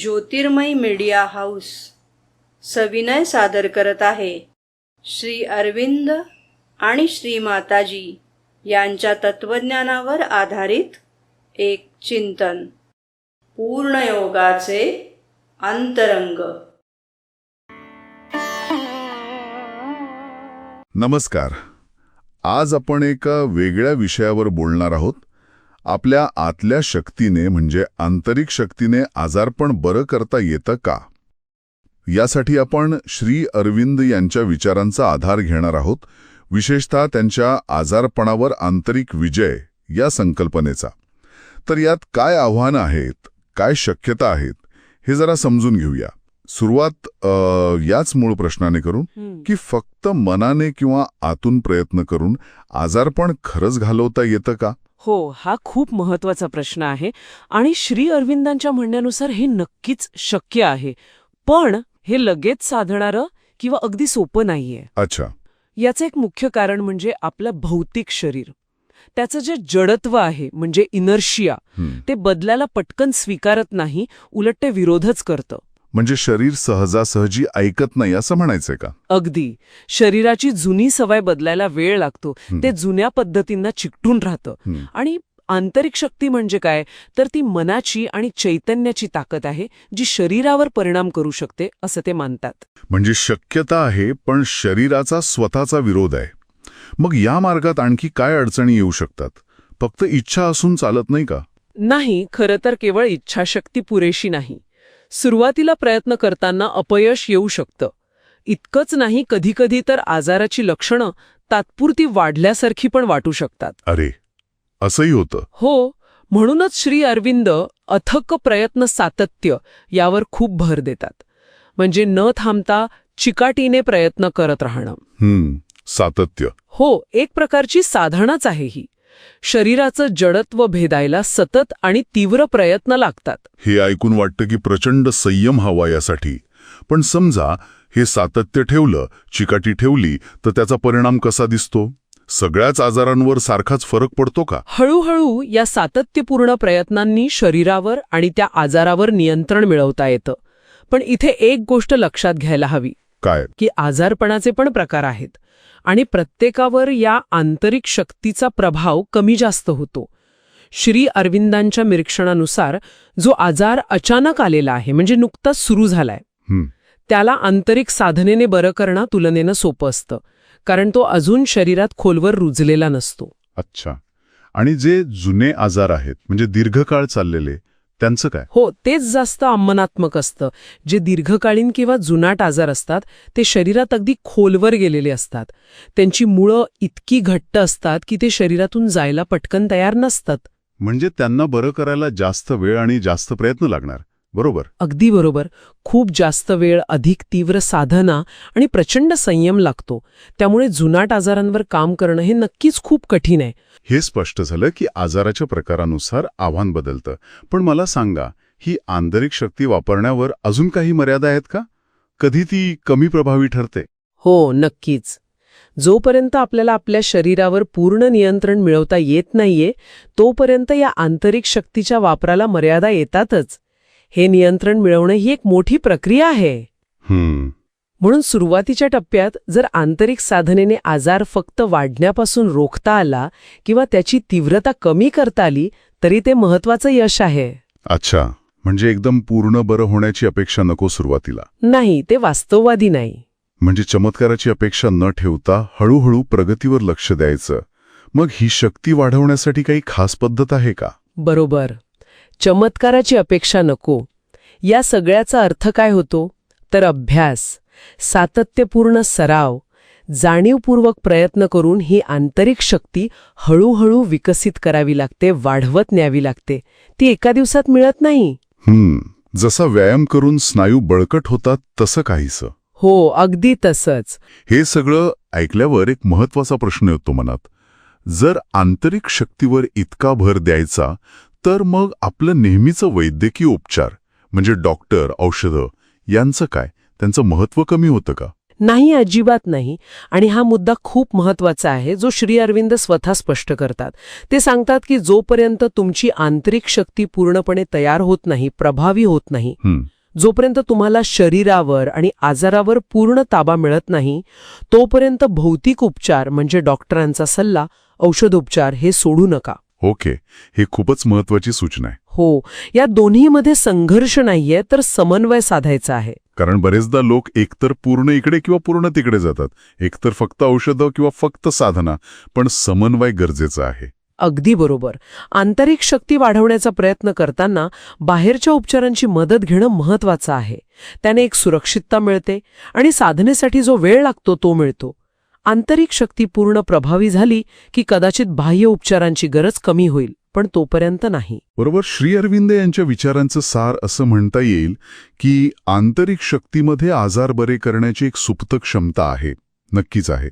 ज्योतिर्मय media house सविनय सादर करत आहे. श्री अरविंद आणि श्री माताजी यांच्या तत्वज्ञानावर आधारित एक चिंतन. पूर्णयोगाचे अंतरंग. नमस्कार. आज आपण एका वेगळ्या विषयावर बोलणार आहोत. आपल्या आतल्या शक्तीने म्हणजे आंतरिक शक्तीने आजारपण बरं करता येतं का? यासाठी आपण श्री अरविंद यांच्या विचारांचा आधार घेणार आहोत. विशेषतः त्यांच्या आजारपणावर आंतरिक विजय या संकल्पनेचा. तर यात काय आव्हानं आहेत? काय शक्यता आहेत? हे जरा समजून घेऊया. सुरुवात याच मूळ प्रश्नाने करू की फक्त मनाने किंवा आतून प्रयत्न करून आजारपण खरंच घालवता येतं का? हो हा खूप महत्त्वाचा प्रश्न आहे आणि श्री अरविंदांच्या म्हणण्यानुसार हे नक्कीच शक्य आहे. पण हे लगेच साधणारं किंवा अगदी सोपं नाहीये. अच्छा. याचं एक मुख्य कारण म्हणजे आपलं भौतिक शरीर. त्याचं जे जडत्व आहे म्हणजे इनर्शिया. ते बदलायला पटकन स्वीकारत नाही उलट ते विरोधच करतं. म्हणजे शरीर सहजासहजी ऐकत नाही असं म्हणायचंय का? अगदी. शरीराची जुनी सवय बदलायला वेळ लागतो. ते जुन्या पद्धतींना चिकटून राहतं. आणि आंतरिक शक्ती म्हणजे काय? तर ती मनाची आणि चैतन्याची ताकद आहे जी शरीरावर परिणाम करू शकते असं ते मानतात. म्हणजे शक्यता आहे पण शरीराचा स्वतःचा विरोध आहे. मग या मार्गात आणखी काय अडचणी येऊ शकतात? फक्त इच्छा असून चालत नाही का? नाही खरं तर केवळ इच्छाशक्ती पुरेशी नाही. सुरुवातीला प्रयत्न करताना अपयश येऊ शकतं. इतकंच नाही कधीकधी तर आजाराची लक्षणं तात्पुरती वाढल्यासारखी पण वाटू शकतात. अरे असंही होतं. हो म्हणूनच श्री अरविंद अथक प्रयत्न सातत्य यावर खूप भर देतात. म्हणजे न थांबता चिकाटीने प्रयत्न करत राहणं. हम्म सातत्य. हो एक प्रकारची साधनाच आहे ही. शरीराचं जडत्व भेदायला सतत आणि तीव्र प्रयत्न लागतात. हे ऐकून वाटतं की प्रचंड संयम हवा यासाठी. पण समजा हे सातत्य ठेवलं चिकाटी ठेवली तर त्याचा परिणाम कसा दिसतो? सगळ्याच आजारांवर सारखाच फरक पडतो का? हळूहळू या सातत्यपूर्ण प्रयत्नांनी शरीरावर आणि त्या आजारावर नियंत्रण मिळवता येतं. पण इथे एक गोष्ट लक्षात घ्यायला हवी. काय? की आजारपणाचे पण प्रकार आहेत. आणि प्रत्येकावर या आंतरिक शक्तीचा प्रभाव कमी जास्त होतो. श्री अरविंदांच्या निरीक्षणानुसार जो आजार अचानक आलेला आहे म्हणजे नुकताच सुरू झालाय त्याला आंतरिक साधनेने बरं करणं तुलनेनं सोपं असतं. कारण तो अजून शरीरात खोलवर रुजलेला नसतो. अच्छा. आणि जे जुने आजार आहेत म्हणजे दीर्घकाळ चाललेले त्यांचं काय? हो तेच जास्त आव्हानात्मक असतं. जे दीर्घकालीन किंवा जुनाट आजार असतात ते शरीरात अगदी खोलवर गेलेले असतात. त्यांची मुळं इतकी घट्ट असतात की ते शरीरातून जायला पटकन तयार नसतात. म्हणजे त्यांना बरं करायला जास्त वेळ आणि जास्त प्रयत्न लागणार. बरोबर. अगदी बरोबर. खूप जास्त वेळ अधिक तीव्र साधना आणि प्रचंड संयम लागतो. त्यामुळे जुनाट आजारांवर काम करणं हे नक्कीच खूप कठीण आहे. हे स्पष्ट झालं की आजाराच्या प्रकारानुसार आव्हान बदलतं. पण मला सांगा ही आंतरिक शक्ती वापरण्यावर अजून काही मर्यादा आहेत का? कधी ती कमी प्रभावी ठरते? हो नक्कीच. जोपर्यंत आपल्याला आपल्या शरीरावर पूर्ण नियंत्रण मिळवता येत नाहीये तोपर्यंत या आंतरिक शक्तीच्या वापराला मर्यादा येतातच. हे नियंत्रण मिळवणं ही एक मोठी प्रक्रिया आहे. हम्म. म्हणून सुरुवातीच्या टप्प्यात जर आंतरिक साधनेने आजार फक्त वाढण्यापासून रोखता आला किंवा त्याची तीव्रता कमी करता आली तरी ते महत्वाचं यश आहे. अच्छा. म्हणजे एकदम पूर्ण बरं होण्याची अपेक्षा नको सुरुवातीला. नाही ते वास्तववादी नाही. म्हणजे चमत्काराची अपेक्षा न ठेवता हळूहळू प्रगतीवर लक्ष द्यायचं. मग ही शक्ती वाढवण्यासाठी काही खास पद्धत आहे का? बरोबर. चमत्काराची अपेक्षा नको. या सगळ्याचा अर्थ काय होतो? तर अभ्यास सातत्यपूर्ण सराव जाणीवपूर्वक प्रयत्न करून ही आंतरिक शक्ती हळूहळू विकसित करावी लागते वाढवत न्यावी लागते. ती एका दिवसात मिळत नाही. हम्म जसा व्यायाम करून स्नायू बळकट होतात तसं काहीसं. हो अगदी तसंच. हे सगळं ऐकल्यावर एक महत्त्वाचा प्रश्न येतो मनात. जर आंतरिक शक्तीवर इतका भर द्यायचा तर मग आपलं नेहमीचं वैद्यकीय उपचार म्हणजे डॉक्टर औषधं यांचं काय? त्यांचं महत्त्व कमी होतं का? नाही अजिबात नाही. आणि हा मुद्दा खूप महत्त्वाचा आहे जो श्री अरविंद स्वतः स्पष्ट करतात. ते सांगतात की जोपर्यंत तुमची आंतरिक शक्ती पूर्णपणे तयार होत नाही प्रभावी होत नाही जोपर्यंत तुम्हाला शरीरावर आणि आजारावर पूर्ण ताबा मिळत नाही तोपर्यंत भौतिक उपचार म्हणजे डॉक्टरांचा सल्ला औषधोपचार हे सोडू नका. ओके हे खूपच महत्वाची सूचना आहे. हो या दोन्हीमध्ये संघर्ष नाहीये तर समन्वय साधायचा आहे. कारण बरेचदा लोक एकतर पूर्ण इकडे किंवा पूर्ण तिकडे जातात. एकतर फक्त औषधं किंवा फक्त साधना पण समन्वय गरजेचं आहे. अगदी बरोबर. आंतरिक शक्ती वाढवण्याचा प्रयत्न करताना बाहेरच्या उपचारांची मदत घेणं महत्वाचं आहे. त्याने एक सुरक्षितता मिळते आणि साधनेसाठी जो वेळ लागतो तो मिळतो. आंतरिक शक्ती पूर्ण प्रभावी झाली की कदाचित बाह्य उपचारांची गरज कमी होईल पण तोपर्यंत नाही. बरोबर श्री अरविंद यांच्या विचारांचं सार असं म्हणता येईल की आंतरिक शक्तीमध्ये आजार बरे करण्याची एक सुप्त क्षमता आहे नक्कीच आहे.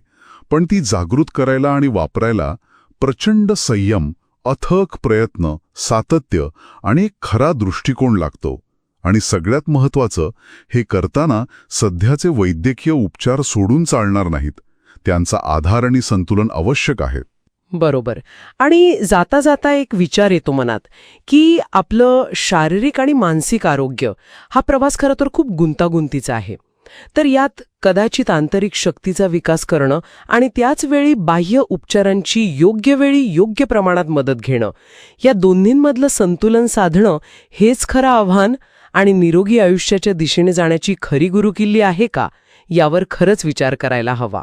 पण ती जागृत करायला आणि वापरायला प्रचंड संयम अथक प्रयत्न सातत्य आणि खरा दृष्टिकोन लागतो. आणि सगळ्यात महत्वाचं हे करताना सध्याचे वैद्यकीय उपचार सोडून चालणार नाहीत. त्यांचा आधार आणि संतुलन आवश्यक आहे. बरोबर. आणि जाता जाता एक विचार येतो मनात की आपलं शारीरिक आणि मानसिक आरोग्य हा प्रवास खरं तर खूप गुंतागुंतीचा आहे. तर यात कदाचित आंतरिक शक्तीचा विकास करणं आणि त्याच वेळी बाह्य उपचारांची योग्य वेळी योग्य प्रमाणात मदत घेणं या दोन्हींमधलं संतुलन साधणं हेच खरं आव्हान आणि निरोगी आयुष्याच्या दिशेने जाण्याची खरी गुरुकिल्ली आहे का? यावर खरंच विचार करायला हवा.